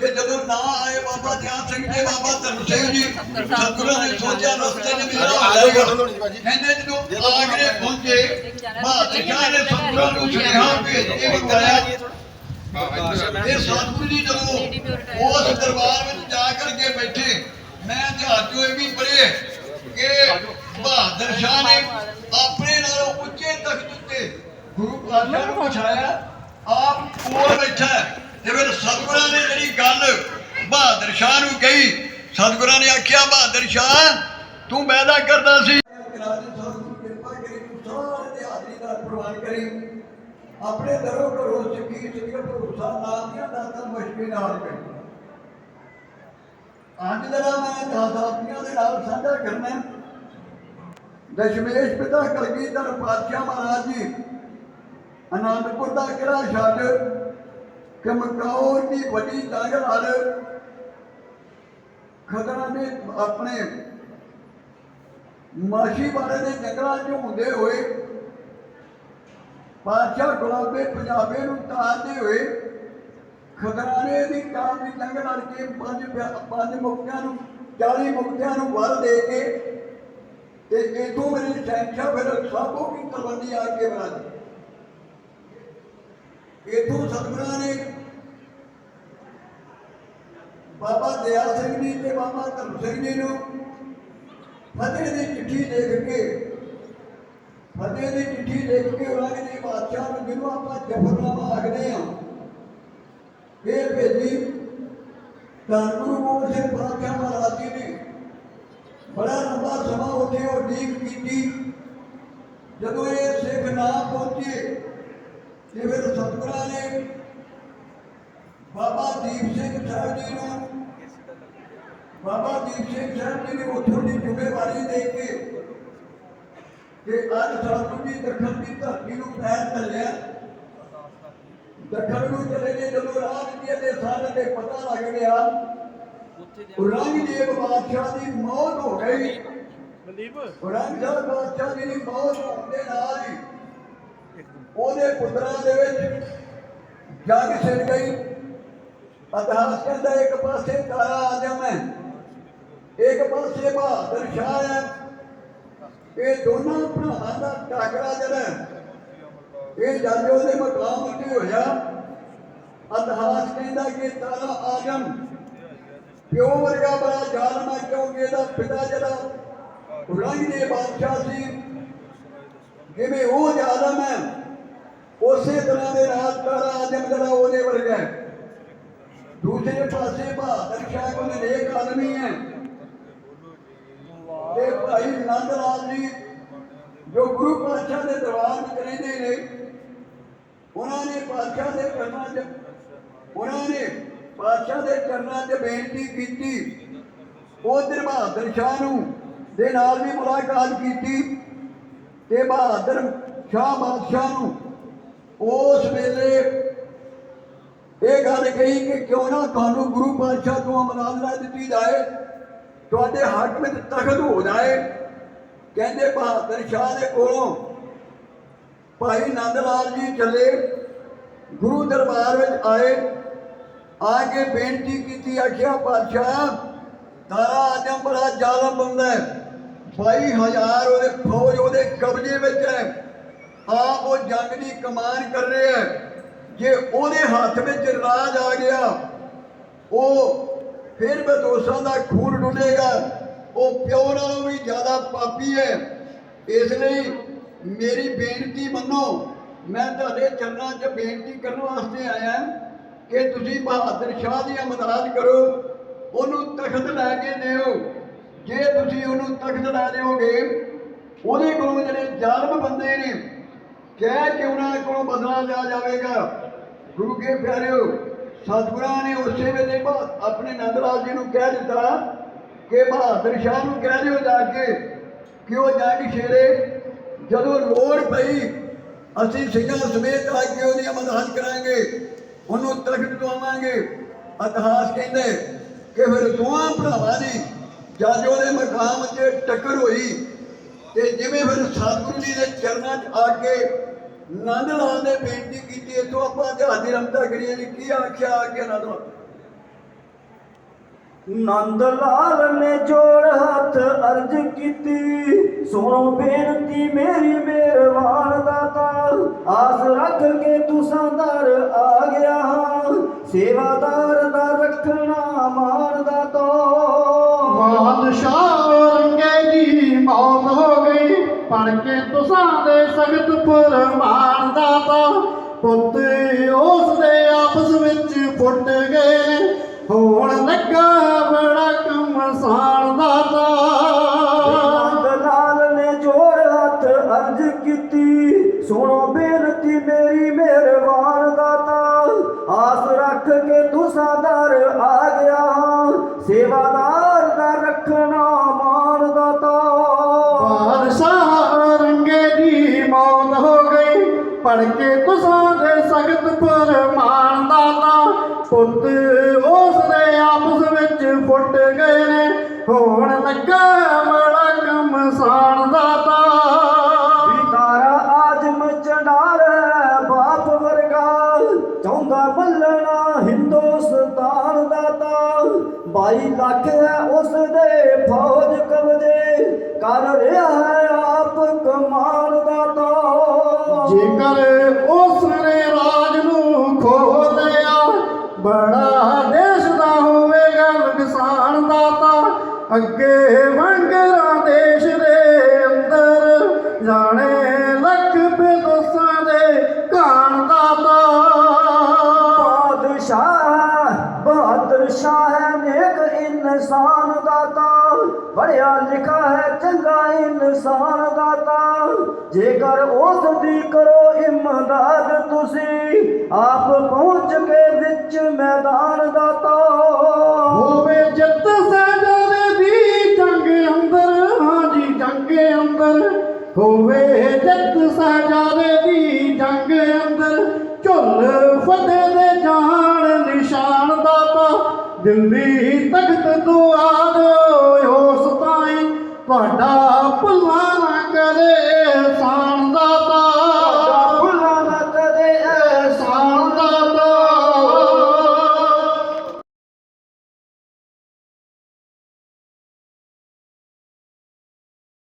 ਤੇ ਜਦੋਂ ਨਾ ਆਏ ਬਾਬਾ ਧਿਆਨ ਸਿੰਘ ਜੀ ਬਾਬਾ ਧਰਮ ਸਿੰਘ ਜੀ ਸਤਿਗੁਰਾਂ ਨੇ ਸੋਚਿਆ ਰਸਤੇ ਨੇ ਮੇਰਾ ਆ ਜਾਓ ਫੋਟੋ ਲਾਉਣੀ ਜੀ ਭਾਜੀ ਕਹਿੰਦੇ ਜਦੋਂ ਆਗਰੇ ਪਹੁੰਚੇ ਬਹਾਦਰ ਸ਼ਾਹ ਨੇ ਸਤਿਗੁਰਾਂ ਨੂੰ ਸੁਨੇਹਾ ਭੇਜ ਕੇ ਵੀ ਕਰਿਆ ਇਹ ਸਤਿਗੁਰੂ ਜੀ ਜਦੋਂ ਉਸ ਦਰਬਾਰ ਵਿੱਚ ਜਾ ਕਰਕੇ ਬੈਠੇ ਮੈਂ ਇਤਿਹਾਸ ਚੋਂ ਇਹ ਵੀ ਪੜ੍ਹੇ ਕਿ ਬਹਾਦਰ ਸ਼ਾਹ ਨੇ ਆਪਣੇ ਨਾਲੋਂ ਉੱਚੇ ਤਖਤ ਉੱਤੇ ਗੁਰੂ ਪਾਤਸ਼ਾਹ ਨੂੰ ਬਿਠਾਇਆ ਆਪ ਕੋਲ ਬੈਠਾ ਹੈ। ਤੇ ਫਿਰ ਸਤਿਗੁਰਾਂ ਨੇ ਜਿਹੜੀ ਗੱਲ ਬਹਾਦਰ ਸ਼ਾਹ ਨੂੰ ਕਹੀ, ਸਤਿਗੁਰਾਂ ਨੇ ਆਖਿਆ, ਬਹਾਦਰ ਸ਼ਾਹ, ਤੂੰ ਪੈਦਾ ਕਰਦਾ ਸੀ। ਆਪਣੇ ਦਰੋਂ ਘਰੋਂ ਸਿੱਖੀ ਸਿੱਖੀ ਭਰੋਸਾ ਨਾਮ ਦੀਆਂ ਦਾਤਾਂ ਮੁਸ਼ਕਿਲ ਨਾਲ ਕਰੀ ਅੱਜ ਦਾ ਨਾਮ ਮੈਂ ਦਾਤਾਪੀਆਂ ਦੇ ਨਾਲ ਸਾਂਝਾ ਕਰਨਾ। ਦਸ਼ਮੇਸ਼ ਪਿਤਾ ਕਲਗੀਧਰ ਪਾਤਸ਼ਾਹ ਮਹਾਰਾਜ ਜੀ, ਅਨੰਦਪੁਰ ਦਾ ਕਿਲਾ ਛੱਡ, ਕਮਕੌਰ ਦੀ ਵੱਡੀ ਜੰਗ ਨਾਲ ਖਦਰਾ ਨੇ ਆਪਣੇ ਮਾਸ਼ੀਵਾੜੇ ਦੇ ਜੰਗਲਾਂ 'ਚ ਹੁੰਦੇ ਹੋਏ ਪਾਤਸ਼ਾਹ ਗੁਲਾਬੇ ਪੰਜਾਬੇ ਨੂੰ ਤਾਰਦੇ ਹੋਏ ਖਦਰਾਨੇ ਦੀ ਕਾਂ ਦੀ ਜੰਗ ਲੜ ਕੇ ਪੰਜ ਪੰਜ ਮੁਕਤਿਆਂ ਨੂੰ 40 ਮੁਕਤਿਆਂ ਨੂੰ ਵਰ ਦੇ ਕੇ ਤੇ ਇਥੋਂ ਮੇਰੇ ਸੈਂਖਿਆ ਫਿਰ ਸਾਬੋ ਕੀ ਤਲਵੰਡੀ ਆ ਕੇ ਬਣਾ ਦੀ ਇਥੋਂ ਸਤਿਗੁਰਾਂ ਨੇ ਬਾਬਾ ਦਿਆਲ ਸਿੰਘ ਜੀ ਤੇ ਬਾਬਾ ਧਰਮ ਸਿੰਘ ਜੀ ਨੂੰ ਫਤਿਹ ਦੀ ਚਿੱਠੀ ਲਿਖ ਕੇ, ਫਤਿਹ ਦੀ ਚਿੱਠੀ ਲਿਖ ਕੇ ਉਹਨਾਂ ਨੇ ਬਾਦਸ਼ਾਹ ਨੂੰ ਜਿਹਨੂੰ ਆਪਾਂ ਜਫਰਨਾਮਾ ਆਖਦੇ ਹਾਂ ਇਹ ਭੇਜੀ ਤਾਂ ਗੁਰੂ ਗੋਬਿੰਦ ਸਿੰਘ ਪਾਤਸ਼ਾਹ ਮਹਾਰਾਜ ਜੀ ਨੇ ਬੜਾ ਲੰਬਾ ਸਮਾਂ ਉੱਥੇ ਉਹ ਡੀਕ ਕੀਤੀ। ਜਦੋਂ ਇਹ ਸਿੱਖ ਨਾ ਪਹੁੰਚੇ ਤੇ ਫਿਰ ਸਤਿਗੁਰਾਂ ਨੇ ਬਾਬਾ ਦੀਪ ਸਿੰਘ ਸਾਹਿਬ ਜੀ ਨੂੰ ਬਾਬਾ ਦੀਪ ਸਿੰਘ ਸਾਹਿਬ ਜੀ ਨੇ ਉੱਥੋਂ ਦੀ ਜ਼ਿੰਮੇਵਾਰੀ ਦੇ ਕੇ ਕਿ ਅੱਜ ਸਤਿਗੁਰੂ ਜੀ ਦੱਖਣ ਦੀ ਧਰਤੀ ਨੂੰ ਪੈਰ ਚੱਲਿਆ। ਦੱਖਣ ਨੂੰ ਚਲੇ ਗਏ ਜਦੋਂ ਰਾਜ ਦੇ ਸਾਧ ਦੇ ਪਤਾ ਲੱਗ ਗਿਆ। ਔਰੰਗਜ਼ੇਬ ਬਾਦਸ਼ਾਹ ਦੀ ਮੌਤ ਹੋ ਗਈ। ਮਨਦੀਪ। ਔਰੰਗਜ਼ੇਬ ਬਾਦਸ਼ਾਹ ਜੀ ਦੀ ਮੌਤ ਹੋਣ ਦੇ ਨਾਲ ਹੀ ਉਹਦੇ ਪੁੱਤਰਾਂ ਦੇ ਵਿੱਚ ਜੰਗ ਛਿੜ ਗਈ। ਇਤਿਹਾਸ ਕਹਿੰਦਾ ਇੱਕ ਪਾਸੇ ਤਾਰਾ ਆਜਮ ਹੈ ਇੱਕ ਪਾਸੇ ਬਹਾਦਰ ਸ਼ਾਹ ਹੈ। ਇਹ ਦੋਨਾਂ ਭਰਾਵਾਂ ਦਾ ਟਾਕਰਾ ਜਿਹੜਾ ਇਹ ਜਦ ਉਹਦੇ ਮਕਾਮ ਉੱਤੇ ਹੋਇਆ ਇਤਿਹਾਸ ਕਹਿੰਦਾ ਕਿ ਤਾਰਾ ਆਜਮ, ਪਿਓ ਵਰਗਾ ਬੜਾ ਜ਼ਾਲਮ ਹੈ, ਕਿਉਂਕਿ ਇਹਦਾ ਪਿਤਾ ਜਿਹੜਾ ਰੰਗ ਦੇ ਬਾਦਸ਼ਾਹ ਸੀ। ਜਿਵੇਂ ਉਹ ਜ਼ਾਲਮ ਹੈ, ਉਸੇ ਤਰ੍ਹਾਂ ਦੇ ਰਾਜ ਤਾਰਾ ਆਜਮ ਜਿਹੜਾ ਉਹਦੇ ਵਰਗਾ ਹੈ। ਦੂਸਰੇ ਪਾਸੇ ਬਹਾਦਰ ਸ਼ਾਹ ਕੋਲ ਨੇਕ ਆਦਮੀ ਹੈ। ਭਾਈ ਨੰਦ ਲਾਲ ਜੀ, ਜੋ ਗੁਰੂ ਪਾਤਸ਼ਾਹ ਦੇ ਦਰਬਾਰ ਵਿੱਚ ਰਹਿੰਦੇ ਨੇ, ਉਹਨਾਂ ਨੇ ਪਾਤਸ਼ਾਹ ਦੇ ਚਰਨਾਂ 'ਚ, ਉਹਨਾਂ ਨੇ ਪਾਤਸ਼ਾਹ ਦੇ ਚਰਨਾਂ 'ਚ ਬੇਨਤੀ ਕੀਤੀ ਉਧਰ ਬਹਾਦਰ ਸ਼ਾਹ ਨੂੰ ਦੇ ਨਾਲ ਵੀ ਮੁਲਾਕਾਤ ਕੀਤੀ ਤੇ ਬਹਾਦਰ ਸ਼ਾਹ ਬਾਦਸ਼ਾਹ ਨੂੰ ਉਸ ਵੇਲੇ ਇਹ ਗੱਲ ਕਹੀ ਕਿ ਕਿਉਂ ਨਾ ਤੁਹਾਨੂੰ ਗੁਰੂ ਪਾਤਸ਼ਾਹ ਤੋਂ ਅਮਰਾਨਲਾ ਦਿੱਤੀ ਜਾਏ। ਤੁਹਾਡੇ ਹੱਕ ਵਿੱਚ ਤਖਤ ਹੋ ਜਾਏ। ਕਹਿੰਦੇ ਬਹਾਦਰ ਸ਼ਾਹ ਦੇ ਕੋਲੋਂ ਭਾਈ ਨੰਦ ਲਾਲ ਜੀ ਚੱਲੇ, ਗੁਰੂ ਦਰਬਾਰ ਵਿੱਚ ਆਏ। ਆ ਕੇ ਬੇਨਤੀ ਕੀਤੀ, ਆਖਿਆ ਪਾਤਸ਼ਾਹ ਤਾਰਾ ਆਜਮ ਬੜਾ ਜ਼ਾਲਮ ਬੰਦਾ ਹੈ। 22000 ਉਹਦੇ ਫੌਜ ਉਹਦੇ ਕਬਜ਼ੇ ਵਿੱਚ ਹੈ। ਆਪ ਉਹ ਜੰਗ ਦੀ ਕਮਾਨ ਕਰ ਰਿਹਾ ਹੈ। ਜੇ ਉਹਦੇ ਹੱਥ ਵਿੱਚ ਰਾਜ ਆ ਗਿਆ, ਉਹ ਫਿਰ ਬਦੋਸਾਂ ਦਾ ਖੂਨ ਡੁੱਲੇਗਾ। ਉਹ ਪਿਓ ਨਾਲੋਂ ਵੀ ਜ਼ਿਆਦਾ ਪਾਪੀ ਹੈ। ਇਸ ਲਈ ਮੇਰੀ ਬੇਨਤੀ ਮੰਨੋ, ਮੈਂ ਤੁਹਾਡੇ ਚਰਨਾਂ 'ਚ ਬੇਨਤੀ ਕਰਨ ਵਾਸਤੇ ਆਇਆ ਕਿ ਤੁਸੀਂ ਬਹਾਦਰ ਸ਼ਾਹ ਦੀ ਮਦਦ ਕਰੋ। ਉਹਨੂੰ ਤਖਤ ਲੈ ਕੇ ਦਿਓ। ਜੇ ਤੁਸੀਂ ਉਹਨੂੰ ਤਖਤ ਲੈ ਦਿਓਗੇ, ਉਹਦੇ ਕੋਲੋਂ ਜਿਹੜੇ ਜ਼ਾਲਮ ਬੰਦੇ ਨੇ, ਕਹਿ ਕਿ ਉਹਨਾਂ ਕੋਲੋਂ ਬਦਲਾ ਲਿਆ ਜਾਵੇਗਾ। ਗੁਰੂ ਕੇ ਪਿਆਰਿਓ ਸਤਿਗੁਰਾਂ ਨੇ ਉਸੇ ਵੇਲੇ ਆਪਣੇ ਨੰਦ ਜੀ ਨੂੰ ਕਹਿ ਦਿੱਤਾ ਕਿ ਬਹਾਦਰ ਸ਼ਾਹ ਨੂੰ ਕਹਿ ਦਿਓ ਜਾ ਕੇ ਕਿ ਉਹ ਜੰਗ ਛੇੜੇ। ਜਦੋਂ ਲੋੜ ਪਈ, ਅਸੀਂ ਸਿੰਘਾਂ ਸਮੇਤ ਆ ਕੇ ਉਹਦੀ ਮਦਦ ਕਰਾਂਗੇ, ਉਹਨੂੰ ਤਖਤ ਦਵਾਵਾਂਗੇ। ਇਤਿਹਾਸ ਕਹਿੰਦੇ ਕਿ ਫਿਰ ਦੋਹਾਂ ਭਰਾਵਾਂ ਦੀ ਜਦ ਉਹਦੇ ਮਕਾਮ ਤੇ ਟੱਕਰ ਹੋਈ ਤੇ ਜਿਵੇਂ ਫਿਰ ਸਤਿਗੁਰੂ ਜੀ ਦੇ ਚਰਨਾਂ 'ਚ ਆ ਕੇ ਨੰਦ ਲਾਲ ਨੇ ਬੇਨਤੀ ਕੀਤੀ ਇਥੋਂ ਆਪਾਂ ਜਹਾਜ਼ ਦੀ ਰਮਤਾ ਕਰੀਏ ਜੀ ਕੀ ਆਖਿਆ ਆ ਕੇ ਨੰਦ ਲਾਲ ਨੰਦ ਲਾਲ ਨੇ ਜੋੜ ਹੱਥ ਅਰਜ ਕੀਤੀ ਸੁਣੋ ਬੇਨਤੀ ਮੇਰੀ ਮਿਹਰਬਾਨ ਦਾਤਾ ਆਸ ਰੱਖ ਕੇ ਤੁਸਾਂ ਦਰ ਆ ਗਿਆ ਹਾਂ ਸੇਵਾਦਾਰ ਦਾ ਰੱਖਣਾ ਮਾਨ ਦਾਤਾ। ਬਾਦਸ਼ਾਹ ਰੰਗੇ ਦੀ ਮੌਤ ਹੋ ਗਈ ਪੜ ਕੇ ਤੁਸਾਂ ਦੇ ਸਖਤ ਫਰਮਾਨ ਫੁੱਟ ਗਏ ਨੇ। ਹੋਣ ਲੱਗਾ ਬੜਾ ਕਮਸਾਨ ਦਾਤਾ। ਨੰਦ ਲਾਲ ਨੇ ਜੋੜ ਹੱਥ ਅਰਜ ਕੀਤੀ। ਸੁਣੋ ਬੇਨਤੀ ਮੇਰੀ ਮਿਹਰਬਾਨ ਦਾਤਾ। ਆਸ ਰੱਖ ਕੇ ਤੁਸਾਂ ਦਰ ਆ ਗਿਆ ਸੇਵਾਦਾਰ ਦਾ ਰੱਖਣਾ ਮਾਨ ਦਾਤਾ। ਬਾਦਸ਼ਾਹ ਰੰਗੇ ਦੀ ਮੌਤ ਹੋ ਗਈ। ਪੜ ਕੇ ਤੁਸਾਂ ਦੇ ਸਖਤ ਫਰਮਾਨ ਦਾਤਾ। ਪੁੱਤ ਉਸ ਦੇ ਆਪਸ ਵਿੱਚ ਫੁੱਟ ਗਏ ਨੇ। ਹੋਣ ਲੱਗਾ ਬੜਾ ਕਮਸਾਨ ਦਾਤਾ ਵਿਕਾਰਾ ਆਜਮ ਚੰਡਾਲ ਹੈ ਬਾਪ ਵਰਗਾ ਚਾਹੁੰਦਾ ਬੱਲਣਾ ਹਿੰਦੁਸਤਾਨ ਦਾਤਾ 22 ਲੱਖ ਹੈ ਉਸ ਦੇ ਫੌਜ ਕਬਜ਼ੇ ਕਰ ਰਿਹਾ ਹੈ ਆਪ ਕਮਾਨ ਦਾਤਾ ਜੇਕਰ ਉਸ ਲਿਖਾ ਹੈ ਚੰਗਾ ਇਨਸਾਨ ਦਾਤਾ ਜੇਕਰ ਉਸ ਦੀ ਕਰੋ ਇਮਦਾਦ ਤੁਸੀਂ, ਆਪ ਪਹੁੰਚ ਕੇ ਵਿੱਚ ਮੈਦਾਨ ਦਾਤਾ ਹੋਵੇ ਜਿੱਤ ਸਜਾਰੇ ਦੀ ਜੰਗ ਅੰਦਰ ਹਾਂਜੀ ਜੰਗ ਅੰਦਰ। ਹੋਵੇ ਜਿੱਤ ਸਜਾਰੇ ਦੀ ਜੰਗ ਅੰਦਰ, ਝੁੱਲ ਫਤਿਹ